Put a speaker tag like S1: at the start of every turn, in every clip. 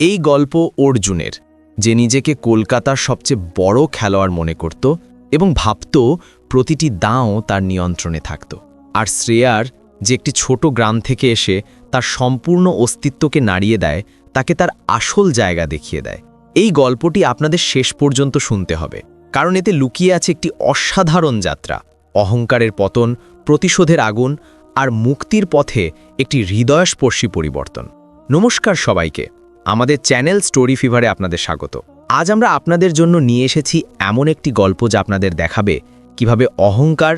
S1: এই গল্প অর্জুনের, যে নিজেকে কলকাতার সবচেয়ে বড় খেলোয়াড় মনে করত এবং ভাবত প্রতিটি দাঁও তার নিয়ন্ত্রণে থাকত। আর শ্রেয়ার, যে একটি ছোট গ্রাম থেকে এসে তার সম্পূর্ণ অস্তিত্বকে নাড়িয়ে দেয়, তাকে তার আসল জায়গা দেখিয়ে দেয়। এই গল্পটি আপনাদের শেষ পর্যন্ত শুনতে হবে, কারণ এতে লুকিয়ে আছে একটি অসাধারণ যাত্রা। অহংকারের পতন, প্রতিশোধের আগুন আর মুক্তির পথে একটি হৃদয়স্পর্শী পরিবর্তন। নমস্কার সবাইকে। আমাদের চ্যানেল স্টোরি ফিভারে আপনাদের স্বাগত। আজ আমরা আপনাদের জন্য নিয়ে এসেছি এমন একটি গল্প যা আপনাদের দেখাবে কীভাবে অহংকার,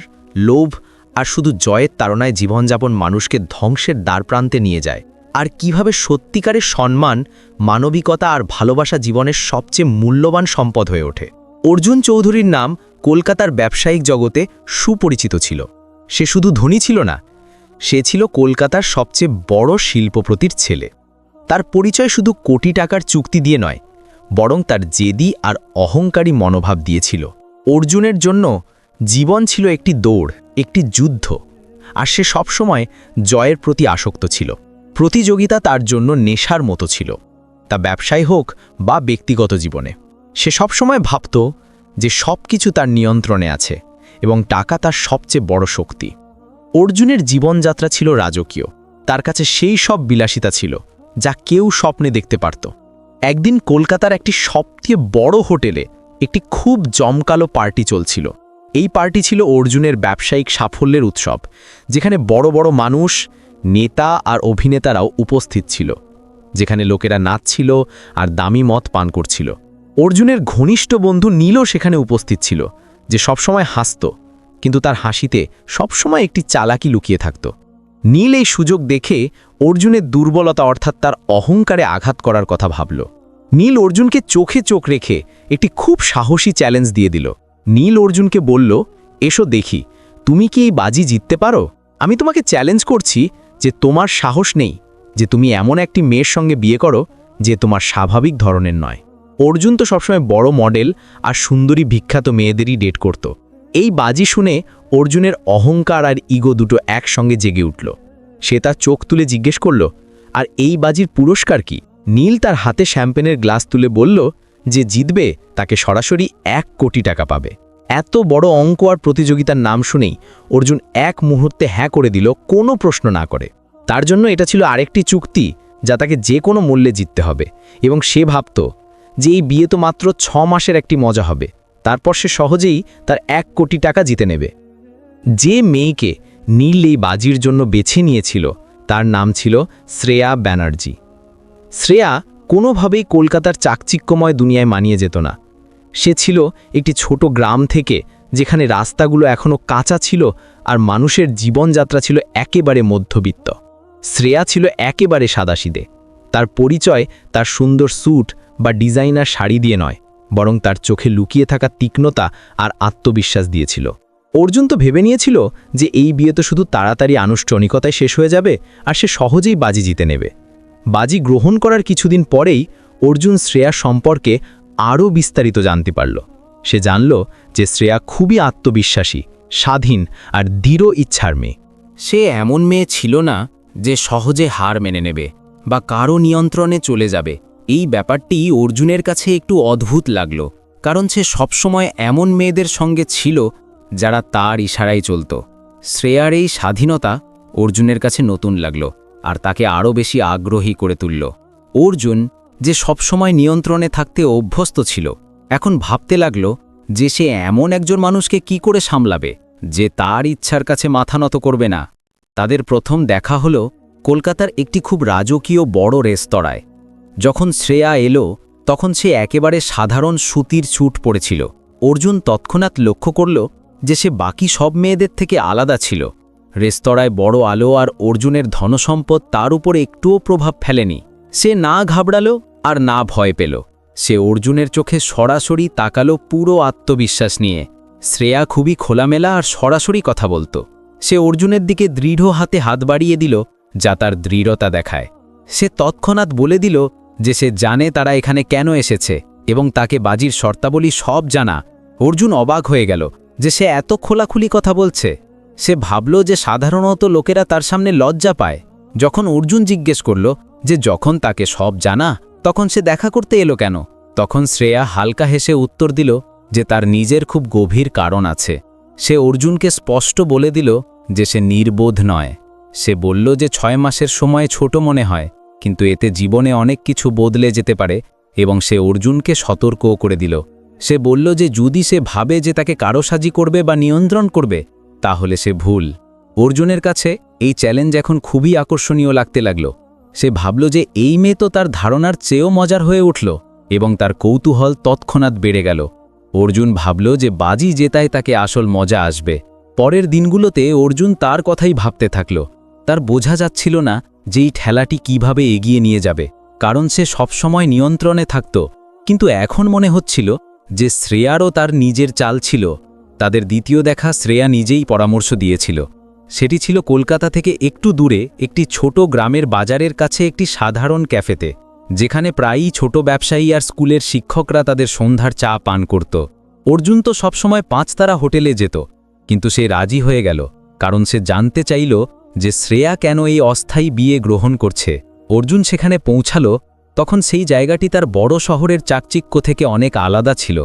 S1: লোভ আর শুধু জয়ের তাড়নায় জীবনযাপন মানুষকে ধ্বংসের দ্বারপ্রান্তে নিয়ে যায় আর কীভাবে সত্যিকারের সম্মান, মানবিকতা আর ভালোবাসা জীবনের সবচেয়ে মূল্যবান সম্পদ হয়ে ওঠে। অর্জুন চৌধুরীর নাম কলকাতার ব্যবসায়িক জগতে সুপরিচিত ছিল। সে শুধু ধনী ছিল না, সে ছিল কলকাতার সবচেয়ে বড় শিল্পপ্রতির ছেলে। তার পরিচয় শুধু কোটি টাকার চুক্তি দিয়ে নয়, বরং তার জেদি আর অহংকারী মনোভাব দিয়েছিল। অর্জুনের জন্য জীবন ছিল একটি দৌড়, একটি যুদ্ধ, আর সে সবসময় জয়ের প্রতি আসক্ত ছিল। প্রতিযোগিতা তার জন্য নেশার মতো ছিল, তা ব্যবসায় হোক বা ব্যক্তিগত জীবনে। সে সবসময় ভাবত যে সব কিছু তার নিয়ন্ত্রণে আছে এবং টাকা তার সবচেয়ে বড় শক্তি। অর্জুনের জীবনযাত্রা ছিল রাজকীয়, তার কাছে সেই সব বিলাসিতা ছিল। যা কেউ স্বপ্নে দেখতে পারত। একদিন কলকাতার একটি সবচেয়ে বড় হোটেলে একটি খুব জমকালো পার্টি চলছিল। এই পার্টি ছিল অর্জুনের ব্যবসায়িক সাফল্যের উৎসব, যেখানে বড় বড় মানুষ, নেতা আর অভিনেতারাও উপস্থিত ছিল, যেখানে লোকেরা নাচছিল আর দামি মদ পান করছিল। অর্জুনের ঘনিষ্ঠ বন্ধু নীলও সেখানে উপস্থিত ছিল, যে সবসময় হাসত, কিন্তু তার হাসিতে সবসময় একটি চালাকি লুকিয়ে থাকত। নীল এই সুযোগ দেখে অর্জুনের দুর্বলতা অর্থাৎ তার অহংকারে আঘাত করার কথা ভাবল। নীল অর্জুনকে চোখে চোখ রেখে একটি খুব সাহসী চ্যালেঞ্জ দিয়ে দিল। নীল অর্জুনকে বলল, এসো দেখি, তুমি কি এই বাজি জিততে পারো? আমি তোমাকে চ্যালেঞ্জ করছি যে তোমার সাহস নেই, যে তুমি এমন একটি মেয়ের সঙ্গে বিয়ে করো যে তোমার স্বাভাবিক ধরনের নয়। অর্জুন তো সবসময় বড় মডেল আর সুন্দরী বিখ্যাত মেয়েদেরই ডেট করত। এই বাজি শুনে অর্জুনের অহংকার আর ইগো দুটো একসঙ্গে জেগে উঠল। সে তার চোখ তুলে জিজ্ঞেস করল, আর এই বাজির পুরস্কার কি? নীল তার হাতে শ্যাম্পেনের গ্লাস তুলে বলল যে জিতবে, তাকে সরাসরি এক কোটি টাকা পাবে। এত বড় অঙ্ক আর প্রতিযোগিতার নাম শুনেই অর্জুন এক মুহূর্তে হ্যাঁ করে দিল, কোনো প্রশ্ন না করে। তার জন্য এটা ছিল আরেকটি চুক্তি, যা তাকে যে কোনো মূল্যে জিততে হবে। এবং সে ভাবত যে এই বিয়ে তো মাত্র ছ মাসের একটি মজা হবে। তারপর সে সহজেই তার এক কোটি টাকা জিতে নেবে। যে মেয়েকে নীল এই বাজির জন্য বেছে নিয়েছিল, তার নাম ছিল শ্রেয়া ব্যানার্জি। শ্রেয়া কোনোভাবেই কলকাতার চাকচিক্যময় দুনিয়ায় মানিয়ে যেত না। সে ছিল একটি ছোট গ্রাম থেকে, যেখানে রাস্তাগুলো এখনও কাঁচা ছিল আর মানুষের জীবনযাত্রা ছিল একেবারে মধ্যবিত্ত। শ্রেয়া ছিল একেবারে সাদাসিদে। তার পরিচয় তার সুন্দর স্যুট বা ডিজাইনার শাড়ি দিয়ে নয়। বরং তার চোখে লুকিয়ে থাকা তীক্ষ্ণতা আর আত্মবিশ্বাস দিয়েছিল। অর্জুন তো ভেবে নিয়েছিল যে এই বিয়ে তো শুধু তাড়াতাড়ি আনুষ্ঠানিকতায় শেষ হয়ে যাবে আর সে সহজেই বাজি জিতে নেবে। বাজি গ্রহণ করার কিছুদিন পরেই অর্জুন শ্রেয়া সম্পর্কে আরও বিস্তারিত জানতে পারল। সে জানল যে শ্রেয়া খুবই আত্মবিশ্বাসী, স্বাধীন আর দৃঢ় ইচ্ছার মেয়ে।
S2: সে এমন মেয়ে ছিল না যে সহজে হার মেনে নেবে বা কারও নিয়ন্ত্রণে চলে যাবে। এই ব্যাপারটি অর্জুনের কাছে একটু অদ্ভুত লাগল, কারণ সে সবসময় এমন মেয়েদের সঙ্গে ছিল যারা তার ইশারায় চলত। শ্রেয়ার এই স্বাধীনতা অর্জুনের কাছে নতুন লাগল আর তাকে আরও বেশি আগ্রহী করে তুলল। অর্জুন যে সবসময় নিয়ন্ত্রণে থাকতে অভ্যস্ত ছিল, এখন ভাবতে লাগল যে সে এমন একজন মানুষকে কি করে সামলাবে যে তার ইচ্ছার কাছে মাথা নত করবে না। তাদের প্রথম দেখা হল কলকাতার একটি খুব রাজকীয় বড় রেস্তোরাঁয়। যখন শ্রেয়া এলো, তখন সে একেবারে সাধারণ সুতির ছুট পড়েছিল অর্জুন তৎক্ষণাৎ লক্ষ্য করল যে সে বাকি সব মেয়েদের থেকে আলাদা ছিল। রেস্তোরাঁয় বড় আলো আর অর্জুনের ধনসম্পদ তার উপর একটুও প্রভাব ফেলেনি। সে না ঘাবড়ালো আর না ভয় পেল। সে অর্জুনের চোখে সরাসরি তাকালো পুরো আত্মবিশ্বাস নিয়ে। শ্রেয়া খুবই খোলামেলা আর সরাসরি কথা বলতো। সে অর্জুনের দিকে দৃঢ় হাতে হাত বাড়িয়ে দিল যা তার দৃঢ়তা দেখায়। সে তৎক্ষণাৎ বলে দিল যে সে জানে তারা এখানে কেন এসেছে এবং তাকে বাজির শর্তাবলী সব জানা। অর্জুন অবাক হয়ে গেল যে সে এত খোলাখুলি কথা বলছে। সে ভাবল যে সাধারণত লোকেরা তার সামনে লজ্জা পায়। যখন অর্জুন জিজ্ঞেস করল যে যখন তাকে সব জানা, তখন সে দেখা করতে এলো কেন? তখন শ্রেয়া হালকা হেসে উত্তর দিল যে তার নিজের খুব গভীর কারণ আছে। সে অর্জুনকে স্পষ্ট বলে দিল যে সে নির্বোধ নয়। সে বলল যে ছয় মাসের সময় ছোট মনে হয়। কিন্তু এতে জীবনে অনেক কিছু বদলে যেতে পারে এবং সে অর্জুনকে সতর্কও করে দিল। সে বলল যে যদি সে ভাবে যে তাকে কারোসাজি করবে বা নিয়ন্ত্রণ করবে, তাহলে সে ভুল। অর্জুনের কাছে এই চ্যালেঞ্জ এখন খুবই আকর্ষণীয় লাগতে লাগল। সে ভাবল যে এই মেয়ে তো তার ধারণার চেয়েও মজার হয়ে উঠল এবং তার কৌতূহল তৎক্ষণাৎ বেড়ে গেল। অর্জুন ভাবল যে বাজি জেতায় তাকে আসল মজা আসবে। পরের দিনগুলোতে অর্জুন তার কথাই ভাবতে থাকল। তার বোঝা যাচ্ছিল না যে এই ঠেলাটি কীভাবে এগিয়ে নিয়ে যাবে, কারণ সে সবসময় নিয়ন্ত্রণে থাকত। কিন্তু এখন মনে হচ্ছিল যে শ্রেয়ারও তার নিজের চাল ছিল। তাদের দ্বিতীয় দেখা শ্রেয়া নিজেই পরামর্শ দিয়েছিল। সেটি ছিল কলকাতা থেকে একটু দূরে একটি ছোট গ্রামের বাজারের কাছে একটি সাধারণ ক্যাফেতে, যেখানে প্রায়ই ছোট ব্যবসায়ী আর স্কুলের শিক্ষকরা তাদের সন্ধ্যার চা পান করত। অর্জুন তো সবসময় পাঁচতারা হোটেলে যেত, কিন্তু সে রাজি হয়ে গেল, কারণ সে জানতে চাইল যে শ্রেয়া কেন এই অস্থায়ী বিয়ে গ্রহণ করছে। অর্জুন সেখানে পৌঁছালো, তখন সেই জায়গাটি তার বড় শহরের চাকচিক্য থেকে অনেক আলাদা ছিল।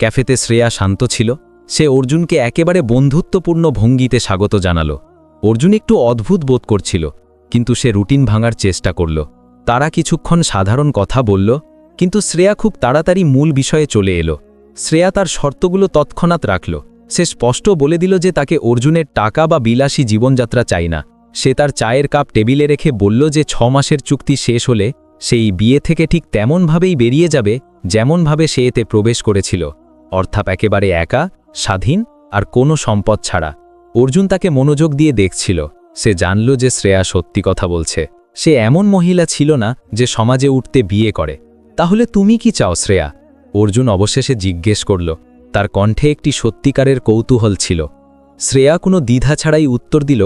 S2: ক্যাফেতে শ্রেয়া শান্ত ছিল, সে অর্জুনকে একেবারে বন্ধুত্বপূর্ণ ভঙ্গিতে স্বাগত জানালো। অর্জুন একটু অদ্ভুত বোধ করছিল, কিন্তু সে রুটিন ভাঙার চেষ্টা করল। তারা কিছুক্ষণ সাধারণ কথা বলল, কিন্তু শ্রেয়া খুব তাড়াতাড়ি মূল বিষয়ে চলে এলো। শ্রেয়া তার শর্তগুলো তৎক্ষণাৎ রাখল। সে স্পষ্ট বলে দিল যে তাকে অর্জুনের টাকা বা বিলাসী জীবনযাত্রা চাই না। সে তার চায়ের কাপ টেবিলে রেখে বলল যে ছ মাসের চুক্তি শেষ হলে সেই বিয়ে থেকে ঠিক তেমনভাবেই বেরিয়ে যাবে যেমনভাবে সে এতে প্রবেশ করেছিল। অর্থাৎ একেবারে একা, স্বাধীন আর কোনো সম্পদ ছাড়া। অর্জুন তাকে মনোযোগ দিয়ে দেখছিল। সে জানল যে শ্রেয়া সত্যি কথা বলছে। সে এমন মহিলা ছিল না যে সমাজে উঠতে বিয়ে করে। তাহলে তুমি কি চাও শ্রেয়া? অর্জুন অবশেষে জিজ্ঞেস করল তার কণ্ঠে একটি সত্যিকারের কৌতূহল ছিল। শ্রেয়া কোনো দ্বিধা ছাড়াই উত্তর দিল,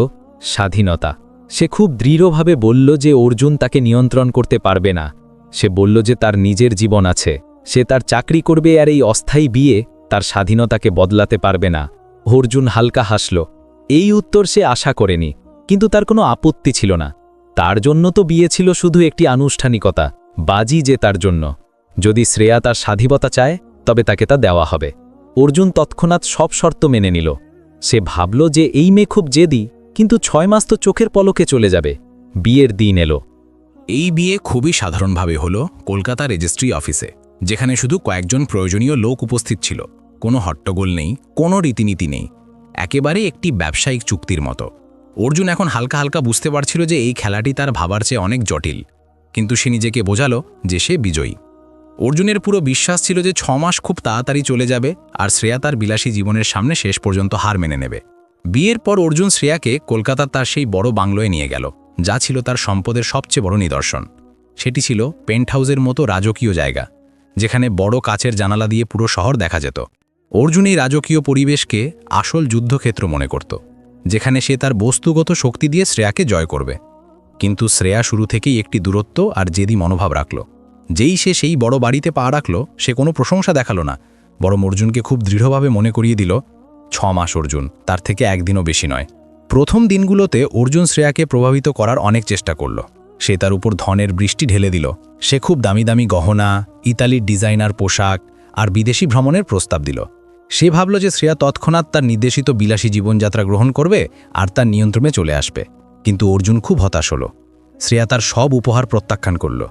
S2: স্বাধীনতা। সে খুব দৃঢ়ভাবে বলল যে অর্জুন তাকে নিয়ন্ত্রণ করতে পারবে না। সে বলল যে তার নিজের জীবন আছে। সে তার চাকরি করবে আর এই অস্থায়ী বিয়ে তার স্বাধীনতাকে বদলাতে পারবে না। অর্জুন হালকা হাসল। এই উত্তর সে আশা করেনি, কিন্তু তার কোনো আপত্তি ছিল না। তার জন্য তো বিয়ে ছিল শুধু একটি আনুষ্ঠানিকতা, বাজি যে তার জন্য। যদি শ্রেয়া তার স্বাধীনতা চায়, তবে তাকে তা দেওয়া হবে। অর্জুন তৎক্ষণাৎ সব শর্ত মেনে নিল। সে ভাবল যে এই মেয়ে খুব জেদি, কিন্তু ছয় মাস তো চোখের পলকে চলে যাবে। বিয়ের দিন এলো।
S3: এই বিয়ে খুবই সাধারণভাবে হল কলকাতা রেজিস্ট্রি অফিসে, যেখানে শুধু কয়েকজন প্রয়োজনীয় লোক উপস্থিত ছিল। কোনো হট্টগোল নেই, কোনো রীতিনীতি নেই। একেবারে একটি ব্যবসায়িক চুক্তির মতো। অর্জুন এখন হালকা হালকা বুঝতে পারছিল যে এই খেলাটি তার ভাবার চেয়ে অনেক জটিল। কিন্তু সে নিজেকে বোঝালো যে সে বিজয়ী। অর্জুনের পুরো বিশ্বাস ছিল যে ছ মাস খুব তাড়াতাড়ি চলে যাবে আর শ্রেয়া তার বিলাসী জীবনের সামনে শেষ পর্যন্ত হার মেনে নেবে। বিয়ের পর অর্জুন শ্রেয়াকে কলকাতার তার সেই বড় বাংলোয় নিয়ে গেল, যা ছিল তার সম্পদের সবচেয়ে বড় নিদর্শন। সেটি ছিল পেন্ট হাউসের মতো রাজকীয় জায়গা, যেখানে বড় কাচের জানালা দিয়ে পুরো শহর দেখা যেত। অর্জুন এই রাজকীয় পরিবেশকে আসল যুদ্ধক্ষেত্র মনে করত, যেখানে সে তার বস্তুগত শক্তি দিয়ে শ্রেয়াকে জয় করবে। কিন্তু শ্রেয়া শুরু থেকেই একটি দূরত্ব আর জেদি মনোভাব রাখল। যেই সে সেই বড় বাড়িতে পা রাখল, সে কোনো প্রশংসা দেখাল না, বরং অর্জুনকে খুব দৃঢ়ভাবে মনে করিয়ে দিল, ছ মাস অর্জুন, তার থেকে একদিনও বেশি নয়। প্রথম দিনগুলোতে অর্জুন শ্রেয়াকে প্রভাবিত করার অনেক চেষ্টা করল। সে তার উপর ধনের বৃষ্টি ঢেলে দিল। সে খুব দামি দামি গহনা, ইতালির ডিজাইনার পোশাক আর বিদেশি ভ্রমণের প্রস্তাব দিল। সে ভাবল যে শ্রেয়া তৎক্ষণাৎ তার নির্দেশিত বিলাসী জীবনযাত্রা গ্রহণ করবে আর তার নিয়ন্ত্রণে চলে আসবে। কিন্তু অর্জুন খুব হতাশ হল। শ্রেয়া তার সব উপহার প্রত্যাখ্যান করল।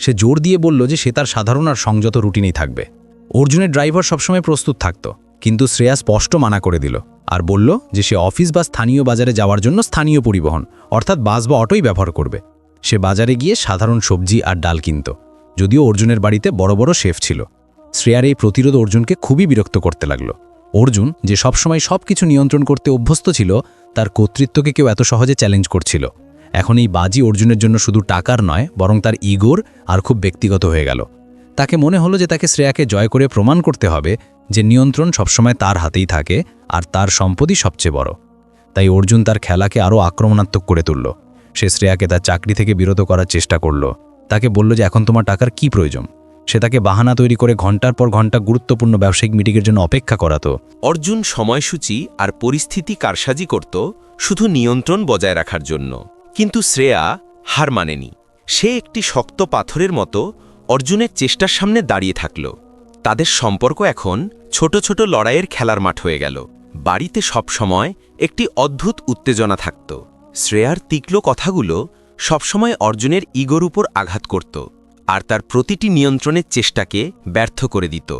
S3: সে জোর দিয়ে বলল যে সে তার সাধারণ আর সংযত রুটিনেই থাকবে। অর্জুনের ড্রাইভার সবসময় প্রস্তুত থাকত, কিন্তু শ্রেয়া স্পষ্ট মানা করে দিল আর বলল যে সে অফিস বা স্থানীয় বাজারে যাওয়ার জন্য স্থানীয় পরিবহন, অর্থাৎ বাস বা অটোই ব্যবহার করবে। সে বাজারে গিয়ে সাধারণ সবজি আর ডাল কিনত, যদিও অর্জুনের বাড়িতে বড় বড় শেফ ছিল। শ্রেয়ার এই প্রতিরোধ অর্জুনকে খুবই বিরক্ত করতে লাগল। অর্জুন, যে সবসময় সব কিছু নিয়ন্ত্রণ করতে অভ্যস্ত ছিল, তার কর্তৃত্বকে কেউ এত সহজে চ্যালেঞ্জ করছিল। এখন এই বাজি অর্জুনের জন্য শুধু টাকার নয়, বরং তার ইগোর আর খুব ব্যক্তিগত হয়ে গেল। তাকে মনে হলো যে তাকে শ্রেয়াকে জয় করে প্রমাণ করতে হবে যে নিয়ন্ত্রণ সবসময় তার হাতেই থাকে আর তার সম্পদই সবচেয়ে বড়। তাই অর্জুন তার খেলাকে আরও আক্রমণাত্মক করে তুলল। সে শ্রেয়াকে তার চাকরি থেকে বিরত করার চেষ্টা করল। তাকে বলল যে এখন তোমার টাকার কি প্রয়োজন? সে তাকে বাহানা তৈরি করে ঘণ্টার পর ঘণ্টা গুরুত্বপূর্ণ ব্যবসায়িক মিটিংয়ের জন্য অপেক্ষা করাতো।
S4: অর্জুন সময়সূচি আর পরিস্থিতি কারসাজি করত শুধু নিয়ন্ত্রণ বজায় রাখার জন্য। কিন্তু শ্রেয়া হার মানেনি। সে একটি শক্ত পাথরের মতো অর্জুনের চেষ্টার সামনে দাঁড়িয়ে থাকল। তাদের সম্পর্ক এখন ছোট ছোট লড়াইয়ের খেলার মাঠ হয়ে গেল। বাড়িতে সবসময় একটি অদ্ভুত উত্তেজনা থাকত। শ্রেয়ার তিক্ল কথাগুলো সবসময় অর্জুনের ইগোর উপর আঘাত করত আর তার প্রতিটি নিয়ন্ত্রণের চেষ্টাকে ব্যর্থ করে দিত।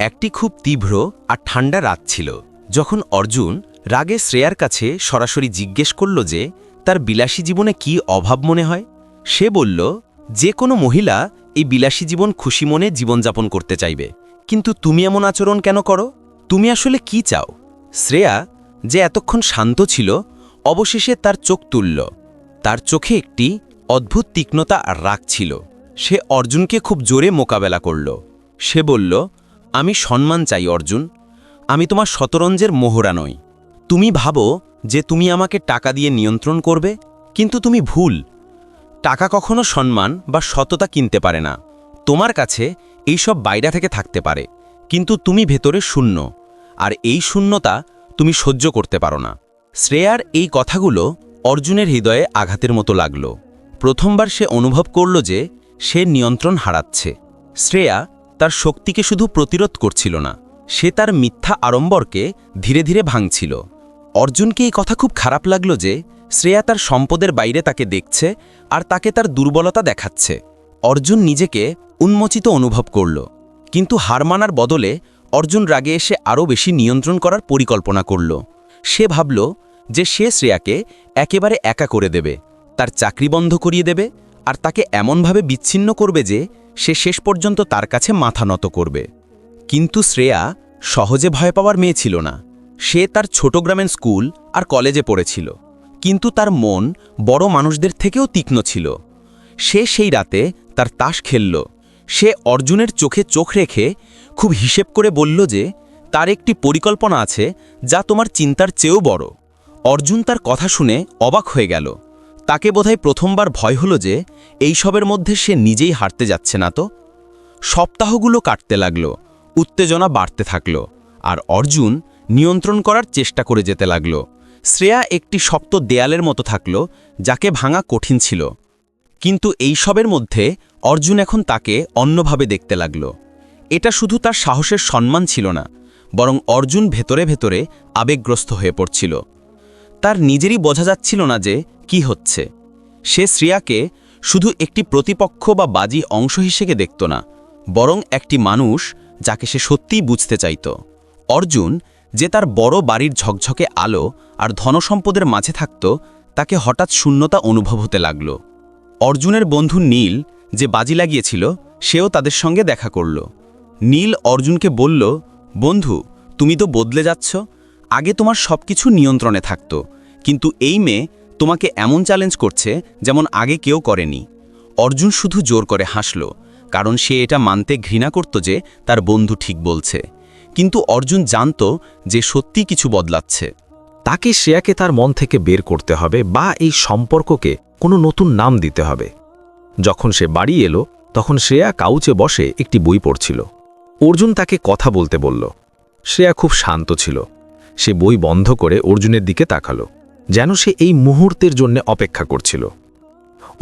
S4: একটি খুব তীব্র আর ঠান্ডা রাত ছিল, যখন অর্জুন রাগে শ্রেয়ার কাছে সরাসরি জিজ্ঞেস করল যে তার বিলাসী জীবনে কি অভাব মনে হয়? সে বলল, যে কোনো মহিলা এই বিলাসী জীবন খুশি মনে জীবনযাপন করতে চাইবে। কিন্তু তুমি এমন আচরণ কেন করো? তুমি আসলে কি চাও? শ্রেয়া, যে এতক্ষণ শান্ত ছিল, অবশেষে তার চোখ তুলল। তার চোখে একটি অদ্ভুত তীক্ষ্ণতা আর রাগ ছিল। সে অর্জুনকে খুব জোরে মোকাবেলা করল। সে বলল, আমি সম্মান চাই, অর্জুন। আমি তোমার শতরঞ্জের মোহরা নই। তুমি ভাবো যে তুমি আমাকে টাকা দিয়ে নিয়ন্ত্রণ করবে, কিন্তু তুমি ভুল। টাকা কখনো সম্মান বা সততা কিনতে পারে না। তোমার কাছে এইসব বাইরে থেকে থাকতে পারে, কিন্তু তুমি ভেতরে শূন্য, আর এই শূন্যতা তুমি সহ্য করতে পারো না। শ্রেয়ার এই কথাগুলো অর্জুনের হৃদয়ে আঘাতের মতো লাগল। প্রথমবার সে অনুভব করল যে সে নিয়ন্ত্রণ হারাচ্ছে। শ্রেয়া তার শক্তিকে শুধু প্রতিরোধ করছিল না, সে তার মিথ্যা আড়ম্বরকে ধীরে ধীরে ভাঙছিল। অর্জুনকে এই কথা খুব খারাপ লাগল যে শ্রেয়া তার সম্পদের বাইরে তাকে দেখছে আর তাকে তার দুর্বলতা দেখাচ্ছে। অর্জুন নিজেকে উন্মোচিত অনুভব করল, কিন্তু হার মানার বদলে অর্জুন রাগে এসে আরও বেশি নিয়ন্ত্রণ করার পরিকল্পনা করল। সে ভাবল যে সে শ্রেয়াকে একেবারে একা করে দেবে, তার চাকরি বন্ধ করিয়ে দেবে আর তাকে এমনভাবে বিচ্ছিন্ন করবে যে সে শেষ পর্যন্ত তার কাছে মাথা নত করবে। কিন্তু শ্রেয়া সহজে ভয় পাওয়ার মেয়ে ছিল না। সে তার ছোট গ্রামের স্কুল আর কলেজে পড়েছিল। কিন্তু তার মন বড় মানুষদের থেকেও তীক্ষ্ণ ছিল। সে সেই রাতে তার তাস খেলল। সে অর্জুনের চোখে চোখ রেখে খুব হিসেব করে বলল যে, তার একটি পরিকল্পনা আছে যা তোমার চিন্তার চেয়েও বড়। অর্জুন তার কথা শুনে অবাক হয়ে গেল। তাকে বোধহয় প্রথমবার ভয় হলো যে, এইসবের মধ্যে সে নিজেই হারতে যাচ্ছে না তো? সপ্তাহগুলো কাটতে লাগল, উত্তেজনা বাড়তে থাকল, আর অর্জুন নিয়ন্ত্রণ করার চেষ্টা করে যেতে লাগল। শ্রেয়া একটি শক্ত দেয়ালের মতো থাকল, যাকে ভাঙা কঠিন ছিল। কিন্তু এইসবের মধ্যে অর্জুন এখন তাকে অন্যভাবে দেখতে লাগল। এটা শুধু তার সাহসের সম্মান ছিল না, বরং অর্জুন ভেতরে ভেতরে আবেগগ্রস্ত হয়ে পড়ছিল। তার নিজেরই বোঝা যাচ্ছিল না যে কি হচ্ছে। সে শ্রেয়াকে শুধু একটি প্রতিপক্ষ বা বাজি অংশ হিসেবে দেখত না, বরং একটি মানুষ যাকে সে সত্যিই বুঝতে চাইত। অর্জুন যে তার বড় বাড়ির ঝকঝকে আলো আর ধনসম্পদের মাঝে থাকত, তাকে হঠাৎ শূন্যতা অনুভব হতে লাগল। অর্জুনের বন্ধু নীল যে বাজি লাগিয়েছিল, সেও তাদের সঙ্গে দেখা করল। নীল অর্জুনকে বলল, বন্ধু, তুমি তো বদলে যাচ্ছ। আগে তোমার সব কিছু নিয়ন্ত্রণে থাকত, কিন্তু এই মেয়ে তোমাকে এমন চ্যালেঞ্জ করছে যেমন আগে কেউ করেনি। অর্জুন শুধু জোর করে হাসল, কারণ সে এটা মানতে ঘৃণা করত যে তার বন্ধু ঠিক বলছে। কিন্তু অর্জুন জানত যে সত্যি কিছু বদলাচ্ছে।
S1: তাকে শ্রেয়াকে তার মন থেকে বের করতে হবে বা এই সম্পর্ককে কোনো নতুন নাম দিতে হবে। যখন সে বাড়ি এলো, তখন শ্রেয়া কাউচে বসে একটি বই পড়ছিল। অর্জুন তাকে কথা বলতে বলল। শ্রেয়া খুব শান্ত ছিল। সে বই বন্ধ করে অর্জুনের দিকে তাকালো, যেন সে এই মুহূর্তের জন্য অপেক্ষা করছিল।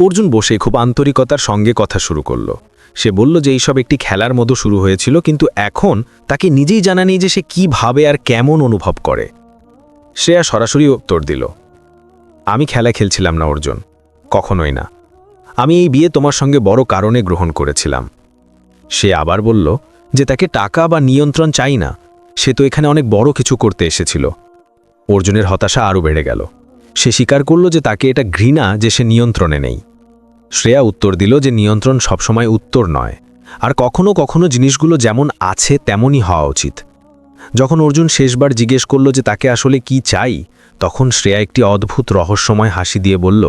S1: অর্জুন বসে খুব আন্তরিকতার সঙ্গে কথা শুরু করল। সে বলল যে এইসব একটি খেলার মতো শুরু হয়েছিল, কিন্তু এখন তাকে নিজেই জানা নেই যে সে কী ভাবে আর কেমন অনুভব করে। শ্রেয়া সরাসরি উত্তর দিল, আমি খেলা খেলছিলাম না, অর্জুন। কখনোই না। আমি এই বিয়ে তোমার সঙ্গে বড় কারণে গ্রহণ করেছিলাম। সে আবার বলল যে তাকে টাকা বা নিয়ন্ত্রণ চাই না। সে তো এখানে অনেক বড় কিছু করতে এসেছিল। অর্জুনের হতাশা আরও বেড়ে গেল। সে স্বীকার করল যে তাকে এটা ঘৃণা যে সে নিয়ন্ত্রণে নেই। শ্রেয়া উত্তর দিল যে নিয়ন্ত্রণ সবসময় উত্তর নয়। আর কখনো কখনো জিনিসগুলো যেমন আছে তেমনই হওয়া উচিত। যখন অর্জুন শেষবার জিজ্ঞেস করল যে তাকে আসলে কি চাই, তখন শ্রেয়া একটি অদ্ভুত রহস্যময় হাসি দিয়ে বলল,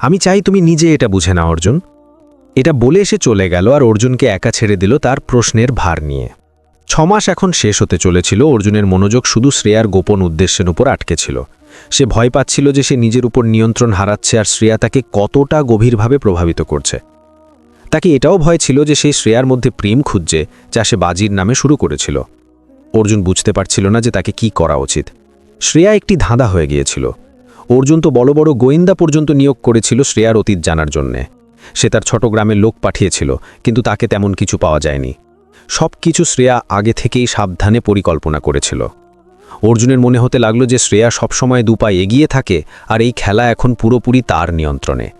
S1: আমি চাই তুমি নিজে এটা বুঝে না অর্জুন। এটা বলে এসে চলে গেল আর অর্জুনকে একা ছেড়ে দিল তার প্রশ্নের ভার নিয়ে। ছমাস এখন শেষ হতে চলেছিল, অর্জুনের মনোযোগ শুধু শ্রেয়ার গোপন উদ্দেশ্যের উপর আটকে ছিল। সে ভয় পাচ্ছিল যে সে নিজের উপর নিয়ন্ত্রণ হারাচ্ছে আর শ্রেয়া তাকে কতটা গভীরভাবে প্রভাবিত করছে। তাকে এটাও ভয় ছিল যে সেই শ্রেয়ার মধ্যে প্রেম খুঁজছে, যা সে বাজির নামে শুরু করেছিল। অর্জুন বুঝতে পারছিল না যে তাকে কি করা উচিত। শ্রেয়া একটি ধাঁধা হয়ে গিয়েছিল। অর্জুন তো বড় বড় গোয়েন্দা পর্যন্ত নিয়োগ করেছিল শ্রেয়ার অতীত জানার জন্যে।
S5: সে তার ছোট গ্রামের লোক পাঠিয়েছিল, কিন্তু তাকে তেমন কিছু পাওয়া যায়নি। সব কিছু শ্রেয়া আগে থেকেই সাবধানে পরিকল্পনা করেছিল। অর্জুনের মনে হতে লাগল যে শ্রেয়া সবসময় দুপা এগিয়ে থাকে আর এই খেলা এখন পুরোপুরি তার নিয়ন্ত্রণে।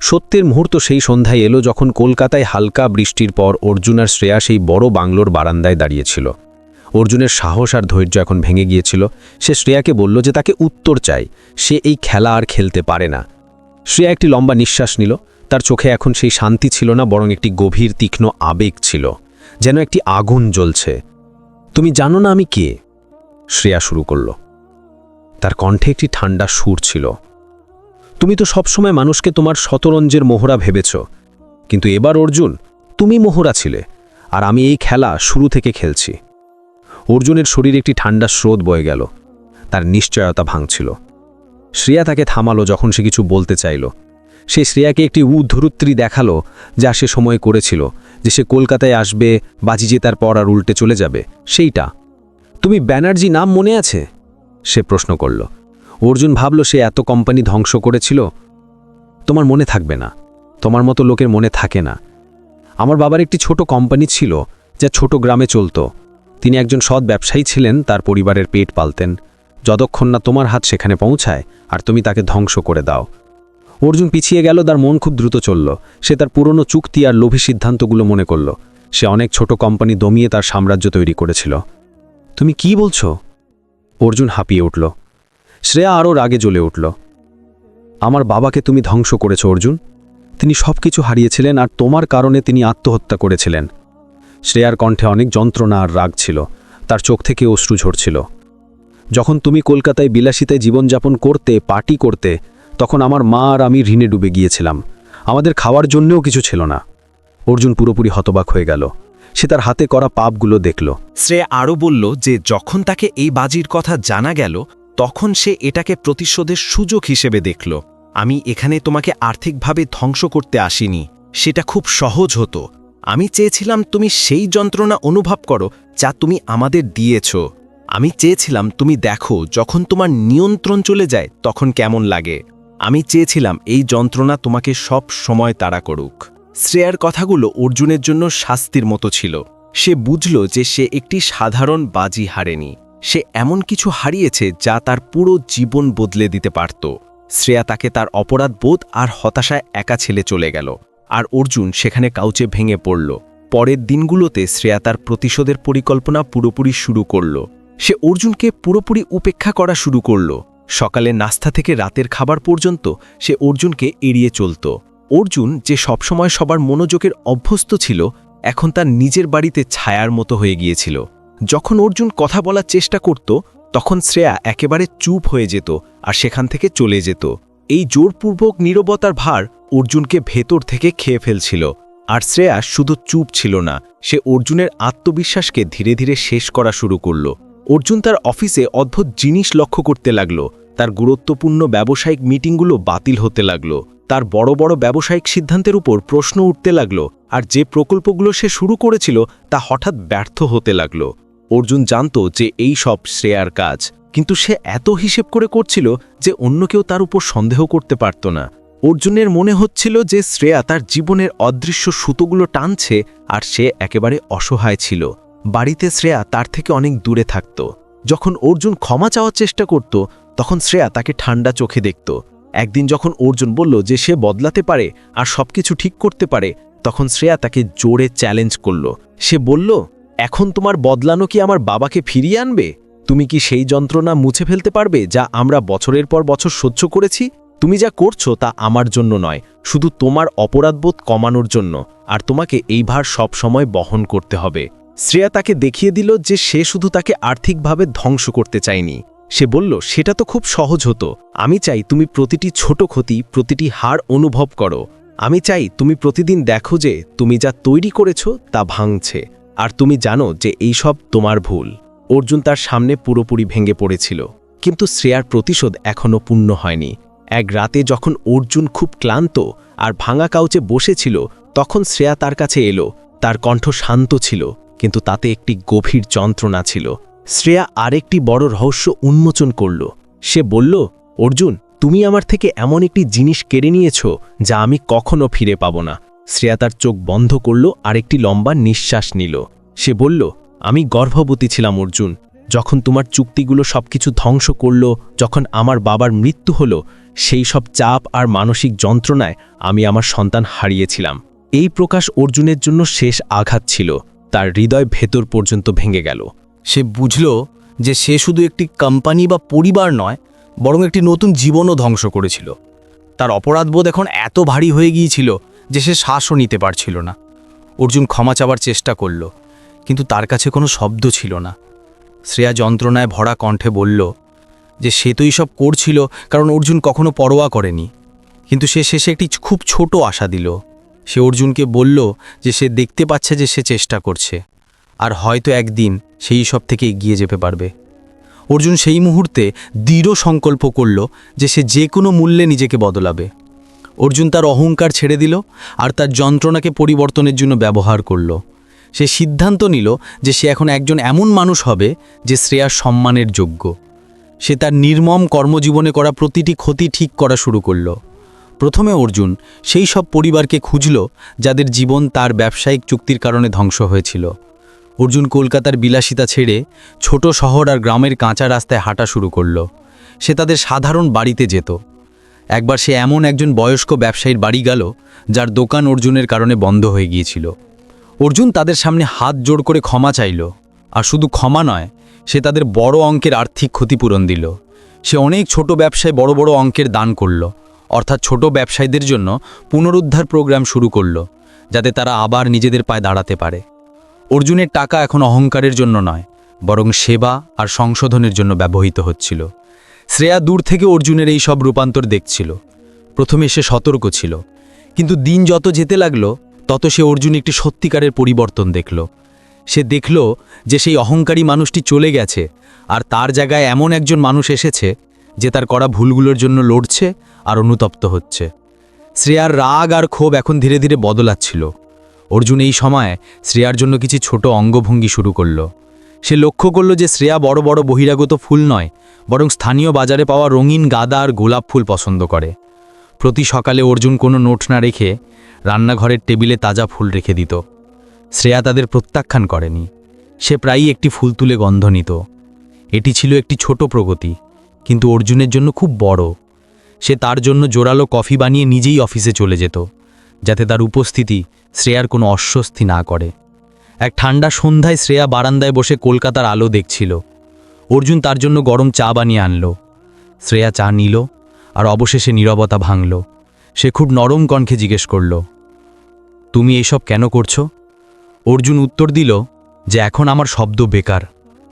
S5: সত্যের মুহূর্ত সেই সন্ধ্যায় এলো যখন কলকাতায় হালকা বৃষ্টির পর অর্জুন আর শ্রেয়া সেই বড় বাংলোর বারান্দায় দাঁড়িয়েছিল। অর্জুনের সাহস আর ধৈর্য এখন ভেঙে গিয়েছিল। সে শ্রেয়াকে বলল যে তাকে উত্তর চাই, সে এই খেলা আর খেলতে পারে না। শ্রেয়া একটি লম্বা নিঃশ্বাস নিল। তার চোখে এখন সেই শান্তি ছিল না, বরং একটি গভীর তীক্ষ্ণ আবেগ ছিল, যেন একটি আগুন জ্বলছে। তুমি জানো না আমি কে? শ্রেয়া শুরু করল। তার কণ্ঠে একটি ঠান্ডা সুর ছিল। তুমি তো সবসময় মানুষকে তোমার শতরঞ্জের মোহরা ভেবেছ, কিন্তু এবার অর্জুন, তুমি মোহরা ছিলে, আর আমি এই খেলা শুরু থেকে খেলছি। অর্জুনের শরীরে একটি ঠান্ডা স্রোত বয়ে গেল, তার নিশ্চয়তা ভাঙছিল। শ্রেয়া তাকে থামালো যখন সে কিছু বলতে চাইল। সে শ্রেয়াকে একটি উদ্ধরুত্রী দেখাল, যা সে সময় করেছিল, যে সে কলকাতায় আসবে, বাজি জেতার পর আর উল্টে চলে যাবে, সেইটা। তুমি ব্যানার্জি নাম মনে আছে? সে প্রশ্ন করল। অর্জুন ভাবল, সে এত কোম্পানি ধ্বংস করেছিল। তোমার মনে থাকবে না। তোমার মতো লোকের মনে থাকে না। আমার বাবার একটি ছোট কোম্পানি ছিল, যা ছোট গ্রামে চলত। তিনি একজন সৎ ব্যবসায়ী ছিলেন, তার পরিবারের পেট পালতেন। যতক্ষণ না তোমার হাত সেখানে পৌঁছায়, আর তুমি তাকে ধ্বংস করে দাও। অর্জুন পিছিয়ে গেল, তার মন খুব দ্রুত চলল। সে তার পুরনো চুক্তি আর লোভী সিদ্ধান্তগুলো মনে করল। সে অনেক ছোট কোম্পানি দমিয়ে তার সাম্রাজ্য তৈরি করেছিল। তুমি কি বলছো? অর্জুন হাঁপিয়ে উঠল। শ্রেয়া আরও রাগে জ্বলে উঠল। আমার বাবাকে তুমি ধ্বংস করেছ, অর্জুন। তিনি সব কিছু হারিয়েছিলেন আর তোমার কারণে তিনি আত্মহত্যা করেছিলেন। শ্রেয়ার কণ্ঠে অনেক যন্ত্রণা আর রাগ ছিল। তার চোখ থেকে অশ্রু ঝরছিল। যখন তুমি কলকাতায় বিলাসিতায় জীবনযাপন করতে, পার্টি করতে, তখন আমার মা আর আমি ঋণে ডুবে গিয়েছিলাম। আমাদের খাওয়ার জন্যও কিছু ছিল না। অর্জুন পুরোপুরি হতবাক হয়ে গেল। সে তার হাতে করা পাপগুলো দেখল।
S6: শ্রেয়া আরও বলল যে যখন তাকে এই বাজির কথা জানা গেল, তখন সে এটাকে প্রতিশোধের সুযোগ হিসেবে দেখল। আমি এখানে তোমাকে আর্থিকভাবে ধ্বংস করতে আসিনি। সেটা খুব সহজ হতো। আমি চেয়েছিলাম তুমি সেই যন্ত্রণা অনুভব করো যা তুমি আমাদের দিয়েছ। আমি চেয়েছিলাম তুমি দেখো যখন তোমার নিয়ন্ত্রণ চলে যায় তখন কেমন লাগে। আমি চেয়েছিলাম এই যন্ত্রণা তোমাকে সব সময় তাড়া করুক। শ্রেয়ার কথাগুলো অর্জুনের জন্য শাস্তির মতো ছিল। সে বুঝল যে সে একটি সাধারণ বাজি হারেনি। সে এমন কিছু হারিয়েছে যা তার পুরো জীবন বদলে দিতে পারত। শ্রেয়া তাকে তার অপরাধ বোধ আর হতাশায় একা ছেলে চলে গেল। আর অর্জুন সেখানে কাউচে ভেঙে পড়ল। পরের দিনগুলোতে শ্রেয়া তার প্রতিশোধের পরিকল্পনা পুরোপুরি শুরু করল। সে অর্জুনকে পুরোপুরি উপেক্ষা করা শুরু করল। সকালে নাস্তা থেকে রাতের খাবার পর্যন্ত সে অর্জুনকে এড়িয়ে চলত। অর্জুন যে সবসময় সবার মনোযোগের অভ্যস্ত ছিল, এখন তার নিজের বাড়িতে ছায়ার মতো হয়ে গিয়েছিল। যখন অর্জুন কথা বলার চেষ্টা করত, তখন শ্রেয়া একেবারে চুপ হয়ে যেত আর সেখান থেকে চলে যেত। এই জোরপূর্বক নীরবতার ভার অর্জুনকে ভেতর থেকে খেয়ে ফেলছিল আর শ্রেয়া শুধু চুপ ছিল না, সে অর্জুনের আত্মবিশ্বাসকে ধীরে ধীরে শেষ করা শুরু করল। অর্জুন তার অফিসে অদ্ভুত জিনিস লক্ষ্য করতে লাগল, তার গুরুত্বপূর্ণ ব্যবসায়িক মিটিংগুলো বাতিল হতে লাগল। তার বড় বড় ব্যবসায়িক সিদ্ধান্তের উপর প্রশ্ন উঠতে লাগল আর যে প্রকল্পগুলো সে শুরু করেছিল তা হঠাৎ ব্যর্থ হতে লাগল। অর্জুন জানত যে এই সব শ্রেয়ার কাজ, কিন্তু সে এত হিসেব করে করছিল যে অন্য কেউ তার উপর সন্দেহ করতে পারত না। অর্জুনের মনে হচ্ছিল যে শ্রেয়া তার জীবনের অদৃশ্য সুতোগুলো টানছে আর সে একেবারে অসহায় ছিল। বাড়িতে শ্রেয়া তার থেকে অনেক দূরে থাকত। যখন অর্জুন ক্ষমা চাওয়ার চেষ্টা করত, তখন শ্রেয়া তাকে ঠান্ডা চোখে দেখত। একদিন যখন অর্জুন বলল যে সে বদলাতে পারে আর সবকিছু ঠিক করতে পারে, তখন শ্রেয়া তাকে জোরে চ্যালেঞ্জ করল। সে বলল, এখন তোমার বদলানো কি আমার বাবাকে ফিরিয়ে আনবে? তুমি কি সেই যন্ত্রণা মুছে ফেলতে পারবে যা আমরা বছরের পর বছর সহ্য করেছি? তুমি যা করছ তা আমার জন্য নয়, শুধু তোমার অপরাধবোধ কমানোর জন্য, আর তোমাকে এই ভার সব সময় বহন করতে হবে। শ্রেয়া তাকে দেখিয়ে দিল যে সে শুধু তাকে আর্থিকভাবে ধ্বংস করতে চায়নি। সে বলল, সেটা তো খুব সহজ হতো। আমি চাই তুমি প্রতিটি ছোট ক্ষতি, প্রতিটি হার অনুভব করো। আমি চাই তুমি প্রতিদিন দেখো যে তুমি যা তৈরি করেছ তা ভাঙছে। আর তুমি জানো যে এই সব তোমার ভুল। অর্জুন তার সামনে পুরোপুরি ভেঙে পড়েছিল। কিন্তু শ্রেয়ার প্রতিশোধ এখনও পূর্ণ হয়নি। এক রাতে যখন অর্জুন খুব ক্লান্ত আর ভাঙা কাউচে বসেছিল, তখন শ্রেয়া তার কাছে এলো। তার কণ্ঠ শান্ত ছিল, কিন্তু তাতে একটি গভীর যন্ত্রণা ছিল। শ্রেয়া আরেকটি বড় রহস্য উন্মোচন করল। সে বলল, অর্জুন, তুমি আমার থেকে এমন একটি জিনিস কেড়ে নিয়েছ যা আমি কখনো ফিরে পাব না। শ্রেয়া তার চোখ বন্ধ করল আর একটি লম্বা নিঃশ্বাস নিল। সে বলল, আমি গর্ভবতী ছিলাম, অর্জুন। যখন তোমার চুক্তিগুলো সবকিছু ধ্বংস করল, যখন আমার বাবার মৃত্যু হলো, সেই সব চাপ আর মানসিক যন্ত্রণায় আমি আমার সন্তান হারিয়েছিলাম। এই প্রকাশ অর্জুনের জন্য শেষ আঘাত ছিল। তার হৃদয় ভেতর পর্যন্ত ভেঙে গেল।
S2: সে বুঝল যে সে শুধু একটি কোম্পানি বা পরিবার নয়, বরং একটি নতুন জীবনও ধ্বংস করেছিল। তার অপরাধবোধ এখন এত ভারী হয়ে গিয়েছিল যে সে শ্বাসও নিতে পারছিল না। অর্জুন ক্ষমা চাবার চেষ্টা করল, কিন্তু তার কাছে কোনো শব্দ ছিল না। শ্রেয়া যন্ত্রণায় ভরা কণ্ঠে বলল, যে সে তো এইসব করছিল, কারণ অর্জুন কখনো পরোয়া করেনি। কিন্তু সে শেষে একটি খুব ছোট আশা দিল। সে অর্জুনকে বলল যে সে দেখতে পাচ্ছে যে সে চেষ্টা করছে। আর হয়তো একদিন সেই সব থেকে এগিয়ে যেতে পারবে। অর্জুন সেই মুহূর্তে দৃঢ় সংকল্প করল যে সে যে কোনো মূল্যে নিজেকে বদলাবে। অর্জুন তার অহংকার ছেড়ে দিল আর তার যন্ত্রণাকে পরিবর্তনের জন্য ব্যবহার করল। সে সিদ্ধান্ত নিল যে সে এখন একজন এমন মানুষ হবে যে শ্রেয়ার সম্মানের যোগ্য। সে তার নির্মম কর্মজীবনে করা প্রতিটি ক্ষতি ঠিক করা শুরু করল। প্রথমে অর্জুন সেই সব পরিবারকে খুঁজল যাদের জীবন তার ব্যবসায়িক চুক্তির কারণে ধ্বংস হয়েছিল। অর্জুন কলকাতার বিলাসিতা ছেড়ে ছোট শহর আর গ্রামের কাঁচা রাস্তায় হাঁটা শুরু করল। সে তাদের সাধারণ বাড়িতে যেত। একবার সে এমন একজন বয়স্ক ব্যবসায়ীর বাড়ি গেল, যার দোকান অর্জুনের কারণে বন্ধ হয়ে গিয়েছিল। অর্জুন তাদের সামনে হাত জোড় করে ক্ষমা চাইল, আর শুধু ক্ষমা নয়, সে তাদের বড় অঙ্কের আর্থিক ক্ষতিপূরণ দিল। সে অনেক ছোট ব্যবসায় বড় বড় অঙ্কের দান করল, অর্থাৎ ছোট ব্যবসায়ীদের জন্য পুনরুদ্ধার প্রোগ্রাম শুরু করল, যাতে তারা আবার নিজেদের পায়ে দাঁড়াতে পারে। অর্জুনের টাকা এখন অহংকারের জন্য নয়, বরং সেবা আর সংশোধনের জন্য ব্যবহৃত হচ্ছিল। শ্রেয়া দূর থেকে অর্জুনের এই সব রূপান্তর দেখছিল। প্রথমে সে সতর্ক ছিল, কিন্তু দিন যত যেতে লাগল, তত সে অর্জুন একটি সত্যিকারের পরিবর্তন দেখল। সে দেখল যে সেই অহংকারী মানুষটি চলে গেছে, আর তার জায়গায় এমন একজন মানুষ এসেছে যে তার করা ভুলগুলোর জন্য লড়ছে আর অনুতপ্ত হচ্ছে। শ্রেয়ার রাগ আর ক্ষোভ এখন ধীরে ধীরে বদলাচ্ছিল। অর্জুন এই সময় শ্রেয়ার জন্য কিছু ছোট অঙ্গভঙ্গি শুরু করল। সে লক্ষ্য করল যে শ্রেয়া বড় বড় বহিরাগত ফুল নয়, বরং স্থানীয় বাজারে পাওয়া রঙিন গাদা আর গোলাপ ফুল পছন্দ করে। প্রতি সকালে অর্জুন কোনো নোট না রেখে রান্নাঘরের টেবিলে তাজা ফুল রেখে দিত। শ্রেয়া তাদের প্রত্যাখ্যান করেনি। সে প্রায়ই একটি ফুল তুলে গন্ধ নিত। এটি ছিল একটি ছোট প্রগতি, কিন্তু অর্জুনের জন্য খুব বড়। সে তার জন্য জোরালো কফি বানিয়ে নিজেই অফিসে চলে যেত। যাতে তার উপস্থিতি শ্রেয়ার কোনো অস্বস্তি না করে। এক ঠান্ডা সন্ধ্যায় শ্রেয়া বারান্দায় বসে কলকাতার আলো দেখছিল। অর্জুন তার জন্য গরম চা বানিয়ে আনলো। শ্রেয়া চা নিল আর অবশেষে নীরবতা ভাঙল। সে খুব নরম কণ্ঠে জিজ্ঞেস করল, তুমি এইসব কেন করছ? অর্জুন উত্তর দিল যে, এখন আমার শব্দ বেকার।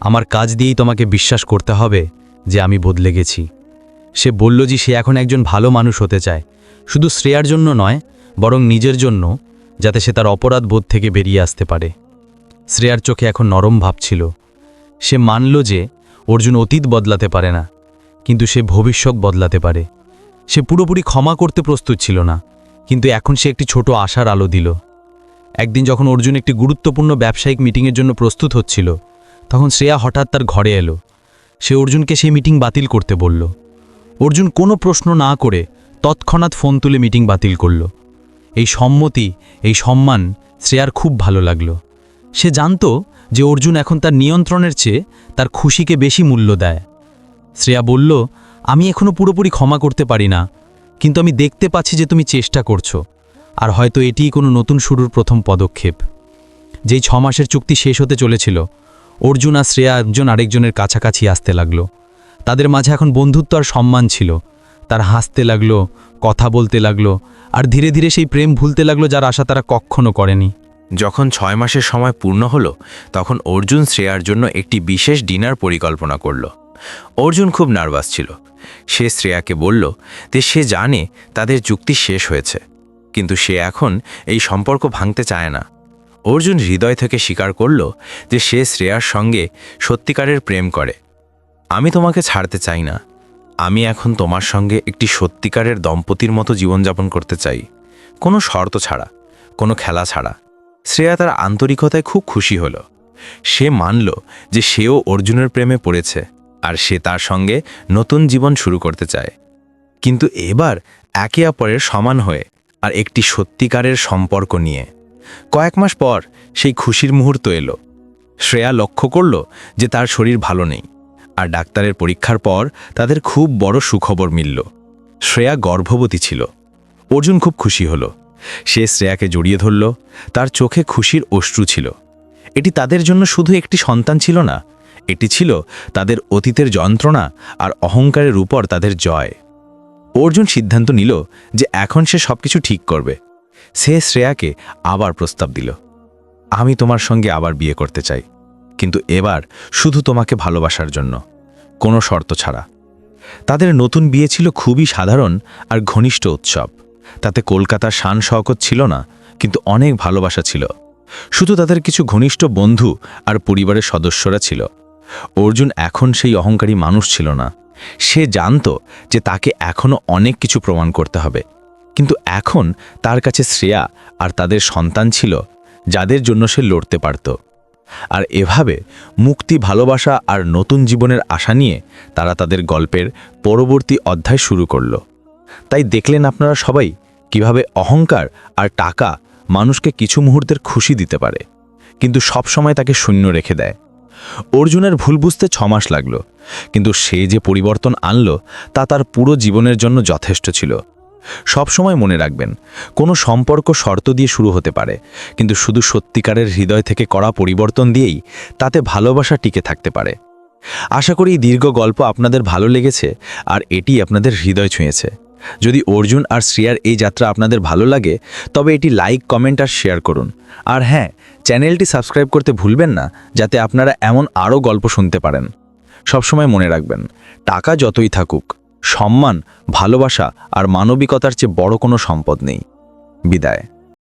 S2: আমার কাজ দিয়েই তোমাকে বিশ্বাস করতে হবে যে, আমি বদলে গেছি। সে বলল যে, সে এখন একজন ভালো মানুষ হতে চায়। শুধু শ্রেয়ার জন্য নয় বরং নিজের জন্য, যাতে সে তার অপরাধ বোধ থেকে বেরিয়ে আসতে পারে। শ্রেয়ার চোখে এখন নরম ভাব ছিল। সে মানল যে, অর্জুন অতীত বদলাতে পারে না, কিন্তু সে ভবিষ্যৎ বদলাতে পারে। সে পুরোপুরি ক্ষমা করতে প্রস্তুত ছিল না, কিন্তু এখন সে একটি ছোট আশার আলো দিল। একদিন যখন অর্জুন একটি গুরুত্বপূর্ণ ব্যবসায়িক মিটিংয়ের জন্য প্রস্তুত হচ্ছিল, তখন শ্রেয়া হঠাৎ তার ঘরে এলো। সে অর্জুনকে সেই মিটিং বাতিল করতে বলল। অর্জুন কোনো প্রশ্ন না করে তৎক্ষণাৎ ফোন তুলে মিটিং বাতিল করল। এই সম্মতি, এই সম্মান শ্রেয়ার খুব ভালো লাগল। সে জানত যে অর্জুন এখন তার নিয়ন্ত্রণের চেয়ে তার খুশিকে বেশি মূল্য দেয়। শ্রেয়া বলল, আমি এখনও পুরোপুরি ক্ষমা করতে পারি না, কিন্তু আমি দেখতে পাচ্ছি যে তুমি চেষ্টা করছ, আর হয়তো এটিই কোনো নতুন শুরুর প্রথম পদক্ষেপ। যেই ছ মাসের চুক্তি শেষ হতে চলেছিল, অর্জুন আর শ্রেয়া একজন আরেকজনের কাছাকাছি আসতে লাগল। তাদের মাঝে এখন বন্ধুত্ব আর সম্মান ছিল। তার হাসতে লাগল কথা বলতে লাগল, আর ধীরে ধীরে সেই প্রেম ভুলতে লাগল যার আশা তারা কখনো করেনি।
S4: যখন ছয় মাসের সময় পূর্ণ হলো, তখন অর্জুন শ্রেয়ার জন্য একটি বিশেষ ডিনার পরিকল্পনা করল। অর্জুন খুব নার্ভাস ছিল। সে শ্রেয়াকে বলল যে সে জানে তাদের চুক্তি শেষ হয়েছে, কিন্তু সে এখন এই সম্পর্ক ভাঙতে চায় না। অর্জুন হৃদয় থেকে স্বীকার করল যে সে শ্রেয়ার সঙ্গে সত্যিকারের প্রেম করে। আমি তোমাকে ছাড়তে চাই না। আমি এখন তোমার সঙ্গে একটি সত্যিকারের দম্পতির মতো জীবনযাপন করতে চাই। কোনো শর্ত ছাড়া, কোনো খেলা ছাড়া। শ্রেয়া তার আন্তরিকতায় খুব খুশি হল। সে মানল যে সেও অর্জুনের প্রেমে পড়েছে আর সে তার সঙ্গে নতুন জীবন শুরু করতে চায়।
S3: কিন্তু এবার একে অপরের সমান হয়ে আর একটি সত্যিকারের সম্পর্ক নিয়ে। কয়েক মাস পর সেই খুশির মুহূর্ত এলো। শ্রেয়া লক্ষ্য করল যে তার শরীর ভালো নেই। আর ডাক্তারের পরীক্ষার পর তাদের খুব বড় সুখবর মিলল। শ্রেয়া গর্ভবতী ছিল। অর্জুন খুব খুশি হলো। সে শ্রেয়াকে জড়িয়ে ধরল। তার চোখে খুশির অশ্রু ছিল। এটি তাদের জন্য শুধু একটি সন্তান ছিল না, এটি ছিল তাদের অতীতের যন্ত্রণা আর অহংকারের উপর তাদের জয়। অর্জুন সিদ্ধান্ত নিল যে এখন সে সবকিছু ঠিক করবে। সে শ্রেয়াকে আবার প্রস্তাব দিল। আমি তোমার সঙ্গে আবার বিয়ে করতে চাই। কিন্তু এবার শুধু তোমাকে ভালোবাসার জন্য, কোনো শর্ত ছাড়া। তাদের নতুন বিয়ে ছিল খুবই সাধারণ আর ঘনিষ্ঠ উৎসব। তাতে কলকাতার শান শওকত ছিল না, কিন্তু অনেক ভালোবাসা ছিল। শুধু তাদের কিছু ঘনিষ্ঠ বন্ধু আর পরিবারের সদস্যরা ছিল। অর্জুন এখন সেই অহংকারী মানুষ ছিল না। সে জানত যে তাকে এখনও অনেক কিছু প্রমাণ করতে হবে। কিন্তু এখন তার কাছে শ্রেয়া আর তাদের সন্তান ছিল, যাদের জন্য সে লড়তে পারত। আর এভাবে মুক্তি, ভালোবাসা আর নতুন জীবনের আশা নিয়ে তারা তাদের গল্পের পরবর্তী অধ্যায় শুরু করল। তাই দেখলেন আপনারা সবাই কীভাবে অহংকার আর টাকা মানুষকে কিছু মুহূর্তের খুশি দিতে পারে, কিন্তু সব সময় তাকে শূন্য রেখে দেয়। অর্জুনের ভুল বুঝতে ছমাস লাগল, কিন্তু সে যে পরিবর্তন আনলো তা তার পুরো জীবনের জন্য যথেষ্ট ছিল। সব সময় মনে রাখবেন, কোনো সম্পর্ক শর্ত দিয়ে শুরু হতে পারে, কিন্তু শুধু সত্যিকারের হৃদয় থেকে করা পরিবর্তন দিয়েই তাতে ভালোবাসা টিকে থাকতে পারে। আশা করি দীর্ঘ গল্প আপনাদের ভালো লেগেছে আর এটি আপনাদের হৃদয় ছুঁয়েছে। যদি অর্জুন আর শ্রেয়ার এই যাত্রা আপনাদের ভালো লাগে, তবে এটি লাইক, কমেন্ট আর শেয়ার করুন। আর হ্যাঁ চ্যানেলটি সাবস্ক্রাইব করতে ভুলবেন না, যাতে আপনারা এমন আরও গল্প শুনতে পারেন। সবসময় মনে রাখবেন, টাকা যতই থাকুক সম্মান ভালোবাসা আর মানবিকতার চেয়ে বড় কোনো সম্পদ নেই। বিদায়।